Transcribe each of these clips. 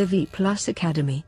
The V Plus Academy.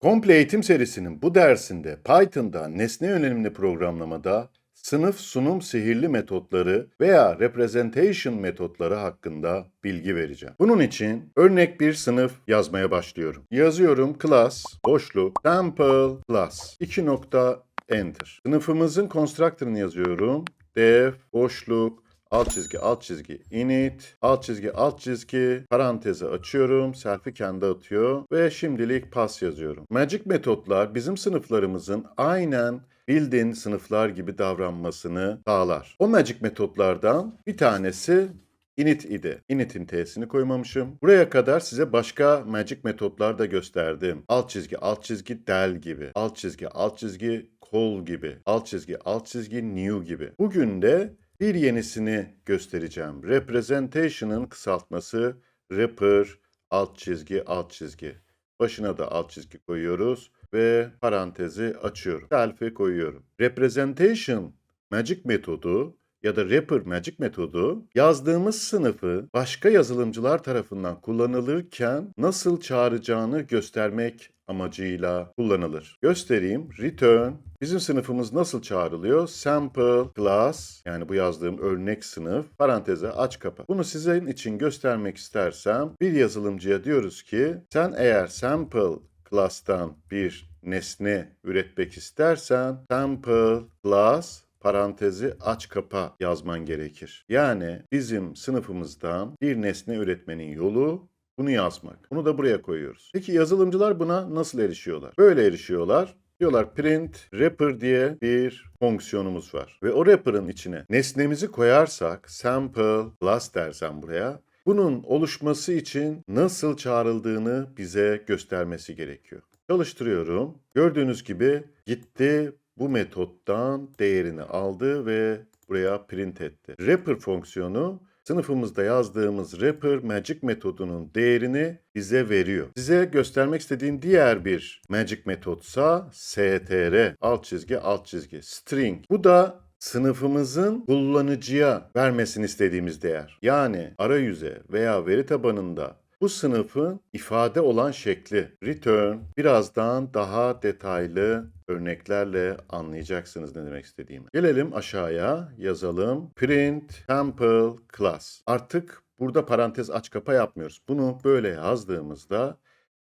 Komple eğitim serisinin bu dersinde Python'da nesne yönelimli programlamada sınıf sunum sihirli metotları veya representation metotları hakkında bilgi vereceğim. Bunun için örnek bir sınıf yazmaya başlıyorum. Yazıyorum class boşluk sample class 2 nokta enter. Sınıfımızın constructor'ını yazıyorum. def boşluk alt çizgi alt çizgi init alt çizgi alt çizgi parantezi açıyorum selfie kendi atıyor ve şimdilik pas yazıyorum. Magic metotlar bizim sınıflarımızın aynen bildiğin sınıflar gibi davranmasını sağlar. O magic metotlardan bir tanesi init idi. Init'in t'sini koymamışım. Buraya kadar size başka magic metotlar da gösterdim. Alt çizgi, alt çizgi, del gibi. Alt çizgi, alt çizgi, call gibi. Alt çizgi, alt çizgi, new gibi. Bugün de bir yenisini göstereceğim. Representation'ın kısaltması Rapper alt çizgi alt çizgi. Başına da alt çizgi koyuyoruz ve parantezi açıyorum. Selfie koyuyorum. Representation Magic metodu ya da Rapper Magic metodu yazdığımız sınıfı başka yazılımcılar tarafından kullanılırken nasıl çağıracağını göstermek amacıyla kullanılır. Göstereyim. Return Bizim sınıfımız nasıl çağrılıyor? Sample class yani bu yazdığım örnek sınıf paranteze aç kapa. Bunu sizin için göstermek istersem bir yazılımcıya diyoruz ki sen eğer sample class'tan bir nesne üretmek istersen sample class parantezi aç kapa yazman gerekir. Yani bizim sınıfımızdan bir nesne üretmenin yolu bunu yazmak. Bunu da buraya koyuyoruz. Peki yazılımcılar buna nasıl erişiyorlar? Böyle erişiyorlar. Diyorlar print wrapper diye bir fonksiyonumuz var. Ve o wrapper'ın içine nesnemizi koyarsak sample plus dersen buraya bunun oluşması için nasıl çağrıldığını bize göstermesi gerekiyor. Çalıştırıyorum. Gördüğünüz gibi gitti bu metottan değerini aldı ve buraya print etti. Wrapper fonksiyonu sınıfımızda yazdığımız wrapper magic metodunun değerini bize veriyor. Size göstermek istediğim diğer bir magic metotsa str alt çizgi alt çizgi string. Bu da sınıfımızın kullanıcıya vermesini istediğimiz değer. Yani arayüze veya veri tabanında bu sınıfın ifade olan şekli. Return birazdan daha detaylı örneklerle anlayacaksınız ne demek istediğimi. Gelelim aşağıya yazalım. Print sample class. Artık burada parantez aç kapa yapmıyoruz. Bunu böyle yazdığımızda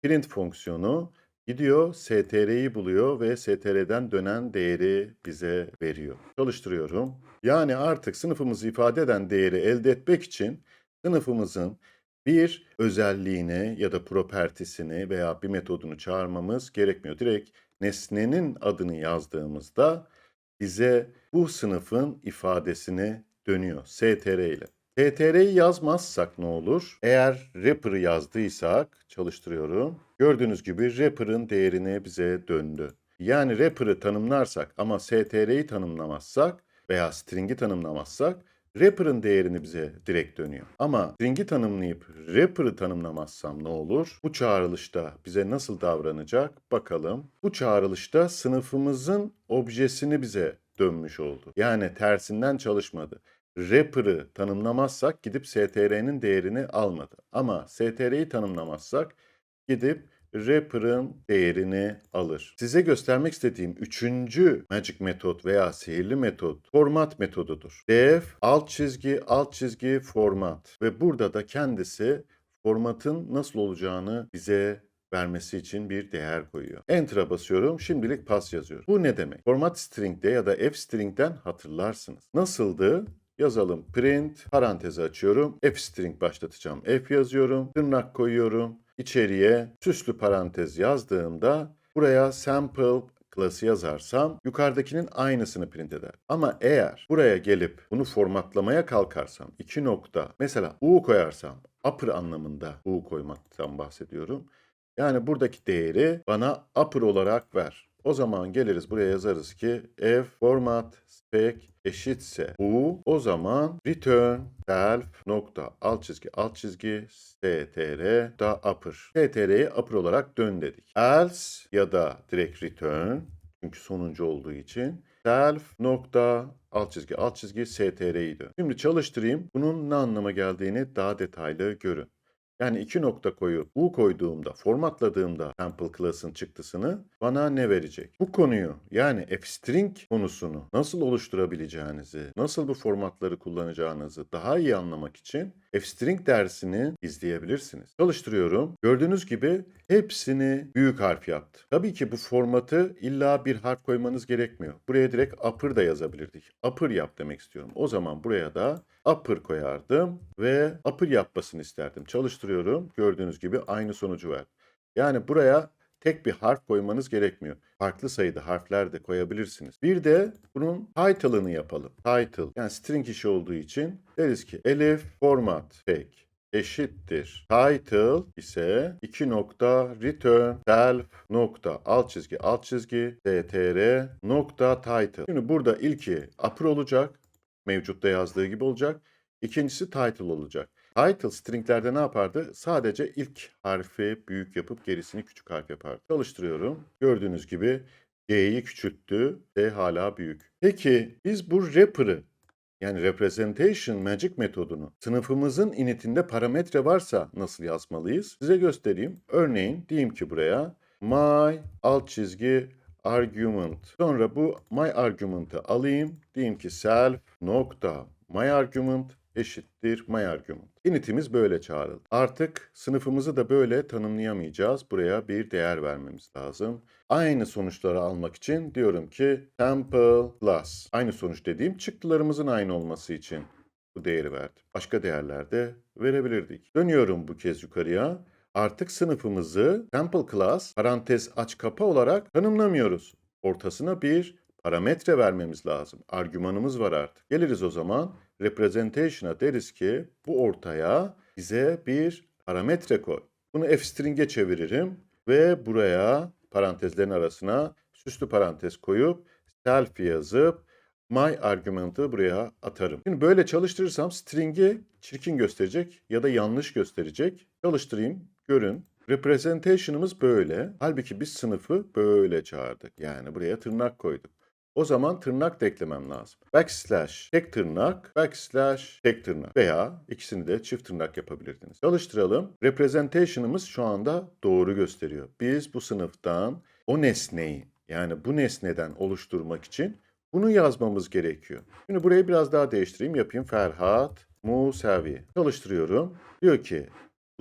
print fonksiyonu gidiyor str'yi buluyor ve str'den dönen değeri bize veriyor. Çalıştırıyorum. Yani artık sınıfımızı ifade eden değeri elde etmek için sınıfımızın bir özelliğini ya da propertisini veya bir metodunu çağırmamız gerekmiyor. Direkt nesnenin adını yazdığımızda bize bu sınıfın ifadesini dönüyor str ile. str'yi yazmazsak ne olur? Eğer wrapper'ı yazdıysak çalıştırıyorum. Gördüğünüz gibi wrapper'ın değerini bize döndü. Yani wrapper'ı tanımlarsak ama str'yi tanımlamazsak veya string'i tanımlamazsak Wrapper'ın değerini bize direkt dönüyor. Ama string'i tanımlayıp wrapper'ı tanımlamazsam ne olur? Bu çağrılışta bize nasıl davranacak? Bakalım. Bu çağrılışta sınıfımızın objesini bize dönmüş oldu. Yani tersinden çalışmadı. Wrapper'ı tanımlamazsak gidip str'nin değerini almadı. Ama str'yi tanımlamazsak gidip wrapper'ın değerini alır. Size göstermek istediğim üçüncü magic metot veya sihirli metot format metodudur. def alt çizgi alt çizgi format ve burada da kendisi formatın nasıl olacağını bize vermesi için bir değer koyuyor. Enter'a basıyorum. Şimdilik pas yazıyorum. Bu ne demek? Format string'de ya da f string'den hatırlarsınız. Nasıldı? Yazalım print parantezi açıyorum. F string başlatacağım. F yazıyorum. Tırnak koyuyorum. İçeriye süslü parantez yazdığımda buraya sample klası yazarsam yukarıdakinin aynısını print eder. Ama eğer buraya gelip bunu formatlamaya kalkarsam iki nokta mesela U koyarsam upper anlamında U koymaktan bahsediyorum. Yani buradaki değeri bana upper olarak ver. O zaman geliriz buraya yazarız ki f format spec eşitse bu o zaman return self nokta alt çizgi alt çizgi str da upper. str'yi upper olarak dön dedik. Else ya da direkt return çünkü sonuncu olduğu için self nokta alt çizgi alt çizgi str'yi dön. Şimdi çalıştırayım. Bunun ne anlama geldiğini daha detaylı görün. Yani iki nokta koyup U koyduğumda, formatladığımda sample class'ın çıktısını bana ne verecek? Bu konuyu yani fstring konusunu nasıl oluşturabileceğinizi, nasıl bu formatları kullanacağınızı daha iyi anlamak için fstring dersini izleyebilirsiniz. Çalıştırıyorum. Gördüğünüz gibi hepsini büyük harf yaptı. Tabii ki bu formatı illa bir harf koymanız gerekmiyor. Buraya direkt upper da yazabilirdik. Upper yap demek istiyorum. O zaman buraya da upper koyardım ve upper yapmasını isterdim. Çalıştırıyorum. Gördüğünüz gibi aynı sonucu ver. Yani buraya tek bir harf koymanız gerekmiyor. Farklı sayıda harfler de koyabilirsiniz. Bir de bunun title'ını yapalım. Title yani string işi olduğu için deriz ki elif format fake eşittir. Title ise 2 nokta return self nokta alt çizgi alt çizgi str nokta title. Şimdi burada ilki upper olacak. Mevcutta yazdığı gibi olacak. İkincisi title olacak. Title stringlerde ne yapardı? Sadece ilk harfi büyük yapıp gerisini küçük harf yapardı. Çalıştırıyorum. Gördüğünüz gibi G'yi küçülttü. D hala büyük. Peki biz bu wrapper'ı yani representation magic metodunu sınıfımızın initinde parametre varsa nasıl yazmalıyız? Size göstereyim. Örneğin diyeyim ki buraya my alt çizgi argument. Sonra bu my argument'ı alayım. Diyeyim ki self nokta my argument eşittir my argument. Init'imiz böyle çağrıldı. Artık sınıfımızı da böyle tanımlayamayacağız. Buraya bir değer vermemiz lazım. Aynı sonuçları almak için diyorum ki sample class. Aynı sonuç dediğim çıktılarımızın aynı olması için bu değeri verdim. Başka değerler de verebilirdik. Dönüyorum bu kez yukarıya. Artık sınıfımızı sample class parantez aç kapa olarak tanımlamıyoruz. Ortasına bir parametre vermemiz lazım. Argümanımız var artık. Geliriz o zaman representation'a deriz ki bu ortaya bize bir parametre koy. Bunu f-string'e çeviririm ve buraya parantezlerin arasına süslü parantez koyup self yazıp my argument'ı buraya atarım. Şimdi böyle çalıştırırsam string'i çirkin gösterecek ya da yanlış gösterecek. Çalıştırayım, görün. Representation'ımız böyle. Halbuki biz sınıfı böyle çağırdık. Yani buraya tırnak koyduk. O zaman tırnak da eklemem lazım. Backslash tek tırnak, backslash tek tırnak veya ikisini de çift tırnak yapabilirdiniz. Çalıştıralım. Representation'ımız şu anda doğru gösteriyor. Biz bu sınıftan o nesneyi yani bu nesneden oluşturmak için bunu yazmamız gerekiyor. Şimdi burayı biraz daha değiştireyim. Yapayım. Ferhat Musavi. Çalıştırıyorum. Diyor ki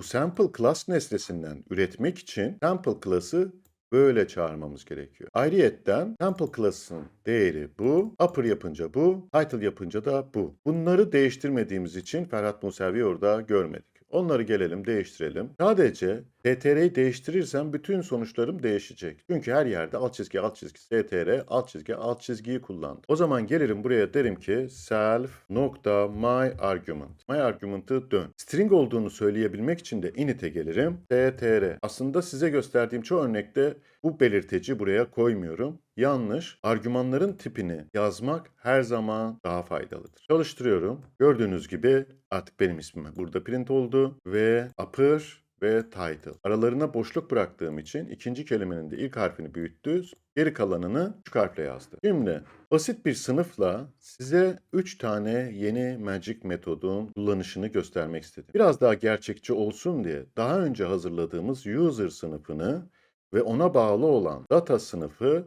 bu sample class nesnesinden üretmek için sample class'ı böyle çağırmamız gerekiyor. Ayrıyetten sample class'ın değeri bu. Upper yapınca bu. Title yapınca da bu. Bunları değiştirmediğimiz için Ferhat Musavi orada görmedik. Onları gelelim değiştirelim. Sadece CTR'yi değiştirirsem bütün sonuçlarım değişecek. Çünkü her yerde alt çizgi alt çizgi CTR alt çizgi alt çizgiyi kullandım. O zaman gelirim buraya derim ki self nokta my argument. My argument'ı dön. String olduğunu söyleyebilmek için de init'e gelirim. CTR. Aslında size gösterdiğim çoğu örnekte bu belirteci buraya koymuyorum. Yanlış. Argümanların tipini yazmak her zaman daha faydalıdır. Çalıştırıyorum. Gördüğünüz gibi artık benim ismim burada print oldu ve upper ve title. Aralarına boşluk bıraktığım için ikinci kelimenin de ilk harfini büyüttü. Geri kalanını küçük harfle yazdı. Şimdi basit bir sınıfla size 3 tane yeni magic metodun kullanışını göstermek istedim. Biraz daha gerçekçi olsun diye daha önce hazırladığımız user sınıfını ve ona bağlı olan data sınıfı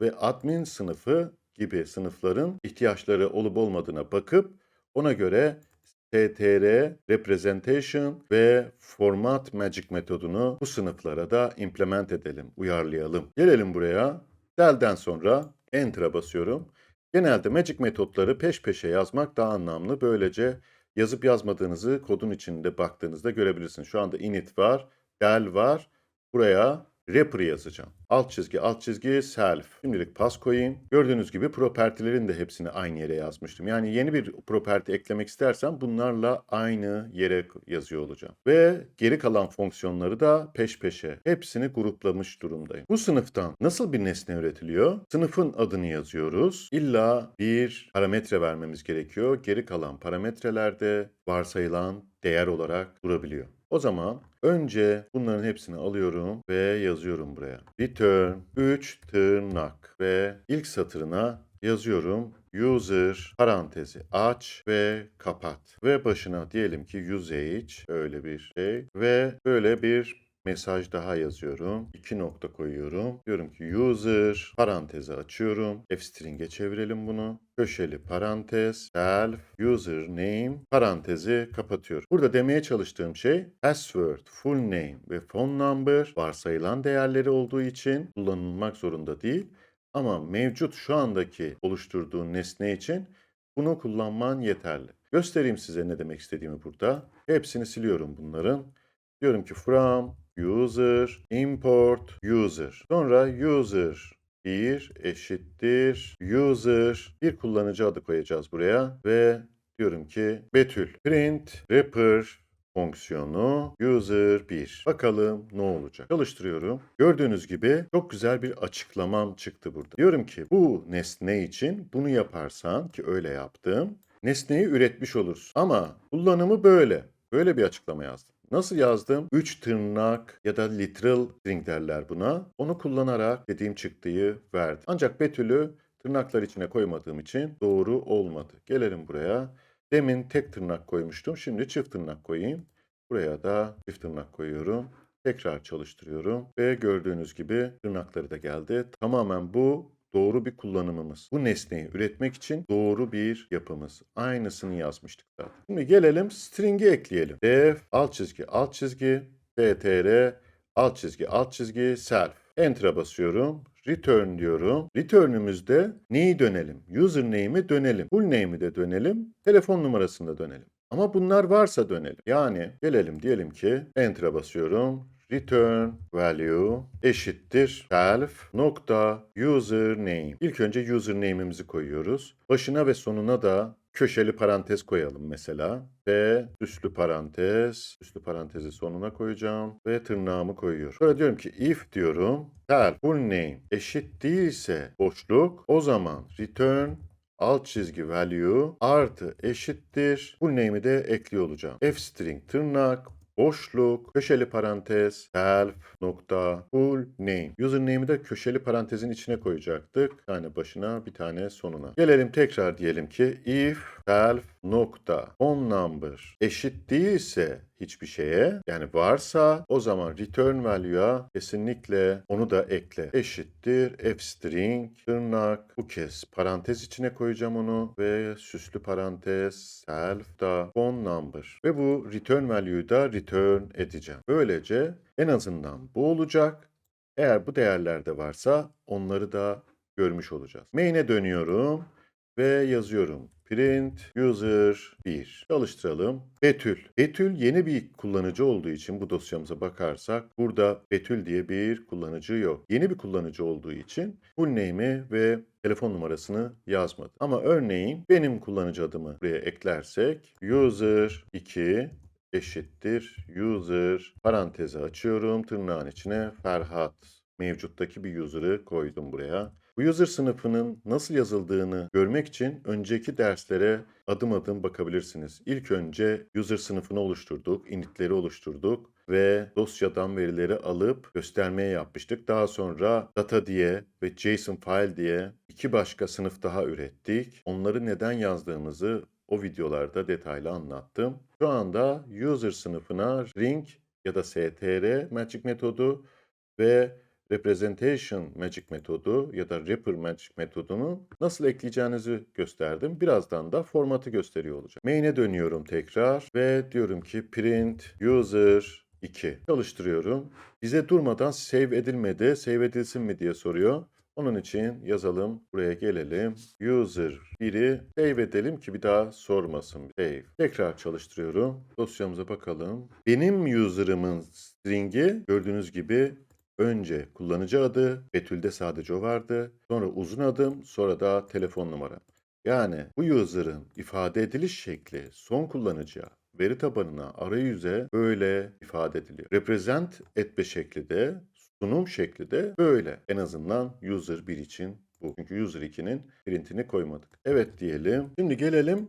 ve admin sınıfı gibi sınıfların ihtiyaçları olup olmadığına bakıp ona göre str, representation ve format magic metodunu bu sınıflara da implement edelim, uyarlayalım. Gelelim buraya. Del'den sonra enter'a basıyorum. Genelde magic metotları peş peşe yazmak daha anlamlı. Böylece yazıp yazmadığınızı kodun içinde baktığınızda görebilirsiniz. Şu anda init var, del var. Buraya wrapper yazacağım. Alt çizgi, alt çizgi, self. Şimdilik pas koyayım. Gördüğünüz gibi propertilerin de hepsini aynı yere yazmıştım. Yani yeni bir properti eklemek istersem bunlarla aynı yere yazıyor olacağım. Ve geri kalan fonksiyonları da peş peşe. Hepsini gruplamış durumdayım. Bu sınıftan nasıl bir nesne üretiliyor? Sınıfın adını yazıyoruz. İlla bir parametre vermemiz gerekiyor. Geri kalan parametrelerde varsayılan değer olarak durabiliyor. O zaman önce bunların hepsini alıyorum ve yazıyorum buraya. Return 3 tırnak ve ilk satırına yazıyorum user parantezi aç ve kapat. Ve başına diyelim ki usage öyle bir şey ve böyle bir mesaj daha yazıyorum. İki nokta koyuyorum. Diyorum ki user parantezi açıyorum. F-string'e çevirelim bunu. Köşeli parantez, self, user name parantezi kapatıyorum. Burada demeye çalıştığım şey password, full name ve phone number varsayılan değerleri olduğu için kullanılmak zorunda değil. Ama mevcut şu andaki oluşturduğun nesne için bunu kullanman yeterli. Göstereyim size ne demek istediğimi burada. Hepsini siliyorum bunların. Diyorum ki from user import user. Sonra user 1 eşittir user bir kullanıcı adı koyacağız buraya ve diyorum ki betül print wrapper fonksiyonu user 1. Bakalım ne olacak. Çalıştırıyorum. Gördüğünüz gibi çok güzel bir açıklamam çıktı burada. Diyorum ki bu nesne için bunu yaparsan ki öyle yaptım. Nesneyi üretmiş olursun. Ama kullanımı böyle. Böyle bir açıklama yazdım. Nasıl yazdım? 3 tırnak ya da literal string derler buna. Onu kullanarak dediğim çıktıyı verdim. Ancak betülü tırnaklar içine koymadığım için doğru olmadı. Gelelim buraya. Demin tek tırnak koymuştum. Şimdi çift tırnak koyayım. Buraya da çift tırnak koyuyorum. Tekrar çalıştırıyorum ve gördüğünüz gibi tırnakları da geldi. Tamamen bu doğru bir kullanımımız. Bu nesneyi üretmek için doğru bir yapımız. Aynısını yazmıştık zaten. Şimdi gelelim string'i ekleyelim. def alt çizgi alt çizgi str alt çizgi alt çizgi self. Enter'a basıyorum. Return diyorum. Return'ümüzde neyi dönelim? Username'i dönelim. Full name'i de dönelim. Telefon numarasını da dönelim. Ama bunlar varsa dönelim. Yani gelelim diyelim ki Enter'a basıyorum. Return value eşittir self nokta username. İlk önce username'imizi koyuyoruz. Başına ve sonuna da köşeli parantez koyalım mesela. Ve üslü parantez, üslü parantezi sonuna koyacağım ve tırnağımı koyuyorum. Sonra diyorum ki if diyorum, self full name eşit değilse boşluk o zaman return alt çizgi value artı eşittir. Full name'i de ekliyor olacağım. F string tırnak boşluk, köşeli parantez, self nokta full name. Username'i de köşeli parantezin içine koyacaktık. Bir tane başına bir tane sonuna. Gelelim tekrar diyelim ki if self nokta phone number eşit değilse hiçbir şeye yani varsa o zaman return value'ya kesinlikle onu da ekle. Eşittir f string tırnak bu kez parantez içine koyacağım onu ve süslü parantez self da phone number ve bu return value'yu da return edeceğim. Böylece en azından bu olacak. Eğer bu değerlerde varsa onları da görmüş olacağız. Main'e dönüyorum ve yazıyorum. Print user 1. Çalıştıralım. Betül. Betül yeni bir kullanıcı olduğu için bu dosyamıza bakarsak burada Betül diye bir kullanıcı yok. Yeni bir kullanıcı olduğu için full name'i ve telefon numarasını yazmadı. Ama örneğin benim kullanıcı adımı buraya eklersek user 2 eşittir user parantezi açıyorum tırnağın içine Ferhat mevcuttaki bir user'ı koydum buraya. Bu user sınıfının nasıl yazıldığını görmek için önceki derslere adım adım bakabilirsiniz. İlk önce user sınıfını oluşturduk, initleri oluşturduk ve dosyadan verileri alıp göstermeye yapmıştık. Daha sonra data diye ve JSON file diye iki başka sınıf daha ürettik. Onları neden yazdığımızı o videolarda detaylı anlattım. Şu anda user sınıfına ring ya da str magic metodu ve representation magic metodu ya da wrapper magic metodunu nasıl ekleyeceğinizi gösterdim. Birazdan da formatı gösteriyor olacak. Main'e dönüyorum tekrar ve diyorum ki print user 2 çalıştırıyorum. Bize durmadan save edilmedi, save edilsin mi diye soruyor. Onun için yazalım. Buraya gelelim. User 1'i save edelim ki bir daha sormasın. Save. Tekrar çalıştırıyorum. Dosyamıza bakalım. Benim user'ımın string'i gördüğünüz gibi önce kullanıcı adı, Betül'de sadece o vardı. Sonra uzun adım, sonra da telefon numaram. Yani bu user'ın ifade ediliş şekli son kullanıcıya, veri tabanına, arayüze böyle ifade ediliyor. Represent etme şekli de, sunum şekli de böyle. En azından user 1 için bu. Çünkü user 2'nin printini koymadık. Evet diyelim. Şimdi gelelim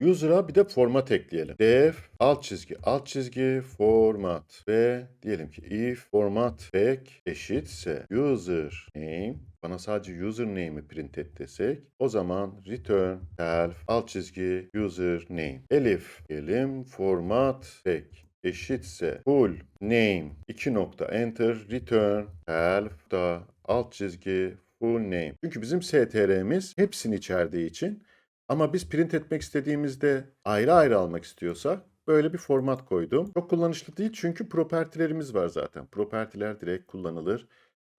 User'a bir de format ekleyelim. Def alt çizgi alt çizgi format ve diyelim ki if format back eşitse user name bana sadece user name'i print et desek o zaman return self alt çizgi user name. Elif diyelim format back eşitse full name 2 nokta enter return self da alt çizgi full name. Çünkü bizim str'miz hepsini içerdiği için ama biz print etmek istediğimizde ayrı ayrı almak istiyorsak böyle bir format koydum. Çok kullanışlı değil çünkü propertilerimiz var zaten. Propertiler direkt kullanılır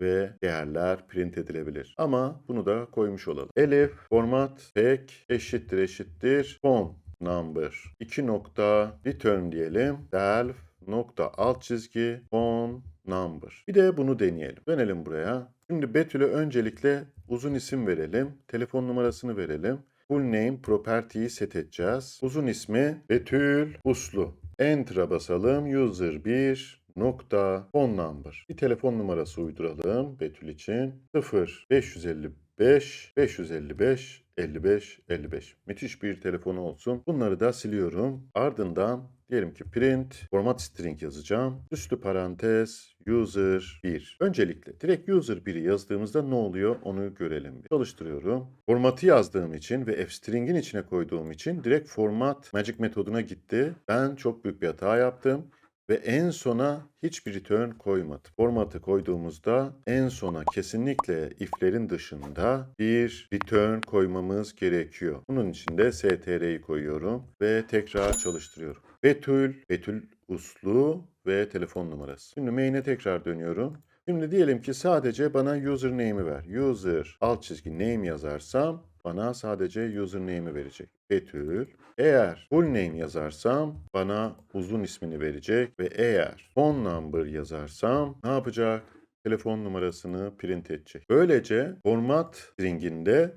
ve değerler print edilebilir. Ama bunu da koymuş olalım. Elif format tek eşittir eşittir phone number 2 nokta return diyelim. Delf nokta alt çizgi phone number. Bir de bunu deneyelim. Dönelim buraya. Şimdi Betül'e öncelikle uzun isim verelim. Telefon numarasını verelim. Full name property'yi set edeceğiz. Uzun ismi Betül Uslu. Enter'a basalım. User 1 nokta phone number. Bir telefon numarası uyduralım Betül için. 0 555 555 55 55. Müthiş bir telefonu olsun. Bunları da siliyorum. Ardından diyelim ki print format string yazacağım. Üstü parantez user 1. Öncelikle direkt user 1'i yazdığımızda ne oluyor onu görelim. Çalıştırıyorum. Formatı yazdığım için ve fstring'in içine koyduğum için direkt format magic metoduna gitti. Ben çok büyük bir hata yaptım ve en sona hiçbir return koymadı. Formatı koyduğumuzda en sona kesinlikle if'lerin dışında bir return koymamız gerekiyor. Bunun için de str'yi koyuyorum ve tekrar çalıştırıyorum. Betül, Betül uslu ve telefon numarası. Şimdi main'e tekrar dönüyorum. Şimdi diyelim ki sadece bana username'i ver. User alt çizgi name yazarsam bana sadece username'i verecek. Betül. Eğer full name yazarsam bana uzun ismini verecek ve eğer phone number yazarsam ne yapacak? Telefon numarasını print edecek. Böylece format stringinde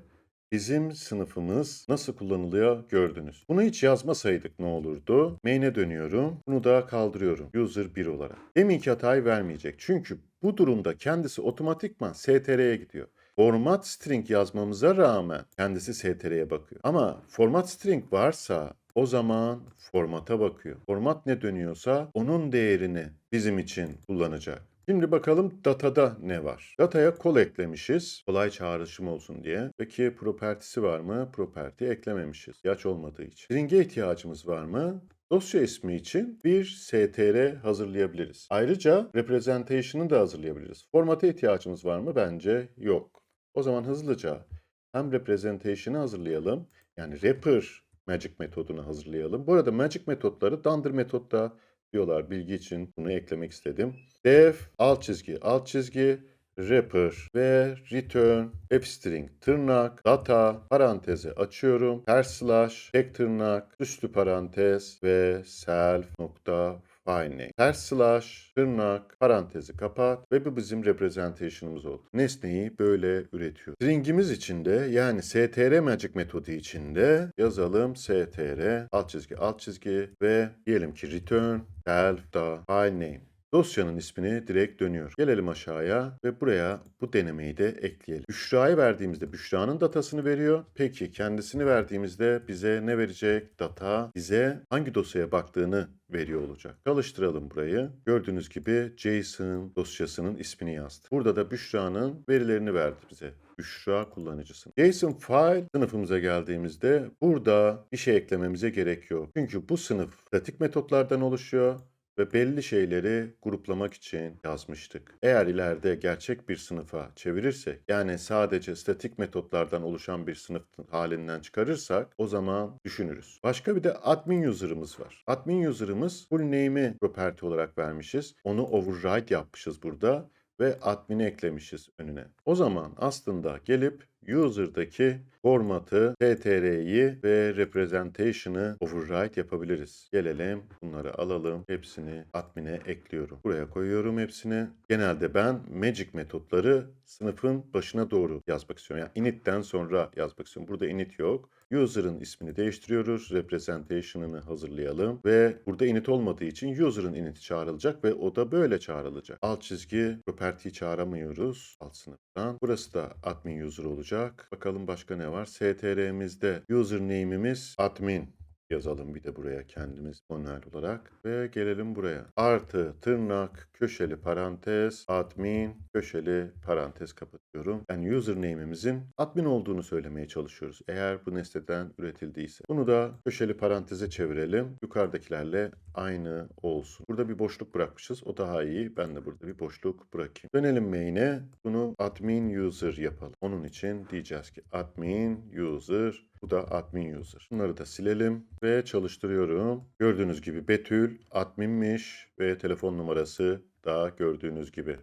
bizim sınıfımız nasıl kullanılıyor gördünüz. Bunu hiç yazmasaydık ne olurdu? Main'e dönüyorum. Bunu da kaldırıyorum. User 1 olarak. Deminki hatayı vermeyecek. Çünkü bu durumda kendisi otomatikman str'ye gidiyor. Format string yazmamıza rağmen kendisi str'ye bakıyor. Ama format string varsa o zaman formata bakıyor. Format ne dönüyorsa onun değerini bizim için kullanacak. Şimdi bakalım datada ne var? Dataya kol eklemişiz. Kolay çağrışım olsun diye. Peki propertisi var mı? Property eklememişiz. İhtiyaç olmadığı için. String'e ihtiyacımız var mı? Dosya ismi için bir str hazırlayabiliriz. Ayrıca representation'ı da hazırlayabiliriz. Formata ihtiyacımız var mı? Bence yok. O zaman hızlıca hem representation'ı hazırlayalım. Yani wrapper magic metodunu hazırlayalım. Bu arada magic metotları Dunder metotta diyorlar. Bilgi için bunu eklemek istedim. Def alt çizgi alt çizgi wrapper ve return string tırnak data parantezi açıyorum. Ters slash tek tırnak üstü parantez ve self nokta file name. Slash tırnak parantezi kapat ve bu bizim representation'ımız oldu. Nesneyi böyle üretiyor. String'imiz içinde yani str magic metodu içinde yazalım str alt çizgi alt çizgi ve diyelim ki return self da file name. Dosyanın ismini direkt dönüyor. Gelelim aşağıya ve buraya bu denemeyi de ekleyelim. Büşra'yı verdiğimizde Büşra'nın datasını veriyor. Peki kendisini verdiğimizde bize ne verecek? Data bize hangi dosyaya baktığını veriyor olacak. Çalıştıralım burayı. Gördüğünüz gibi JSON dosyasının ismini yazdı. Burada da Büşra'nın verilerini verdi bize. Büşra kullanıcısı. JSON file sınıfımıza geldiğimizde burada bir şey eklememize gerek yok. Çünkü bu sınıf statik metotlardan oluşuyor ve belli şeyleri gruplamak için yazmıştık. Eğer ileride gerçek bir sınıfa çevirirsek, yani sadece statik metotlardan oluşan bir sınıf halinden çıkarırsak o zaman düşünürüz. Başka bir de admin user'ımız var. Admin user'ımız full name'i property olarak vermişiz. Onu override yapmışız burada ve admin'i eklemişiz önüne. O zaman aslında gelip user'daki formatı, TTR'yi ve representation'ı override yapabiliriz. Gelelim bunları alalım. Hepsini admin'e ekliyorum. Buraya koyuyorum hepsini. Genelde ben magic metotları sınıfın başına doğru yazmak istiyorum. Yani init'ten sonra yazmak istiyorum. Burada init yok. User'ın ismini değiştiriyoruz. Representation'ını hazırlayalım. Ve burada init olmadığı için user'ın init'i çağrılacak ve o da böyle çağrılacak. Alt çizgi property'yi çağıramıyoruz alt sınıftan. Burası da admin user olacak. Bakalım başka ne var? str'mizde username'imiz admin yazalım bir de buraya kendimiz manuel olarak ve gelelim buraya. Artı tırnak köşeli parantez admin köşeli parantez kapatıyorum. Yani username'imizin admin olduğunu söylemeye çalışıyoruz. Eğer bu nesneden üretildiyse. Bunu da köşeli paranteze çevirelim. Yukarıdakilerle aynı olsun. Burada bir boşluk bırakmışız. O daha iyi. Ben de burada bir boşluk bırakayım. Dönelim main'e. Bunu admin user yapalım. Onun için diyeceğiz ki admin user bu da admin user. Bunları da silelim ve çalıştırıyorum. Gördüğünüz gibi Betül adminmiş ve telefon numarası da gördüğünüz gibi.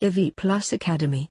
Evi Plus Academy.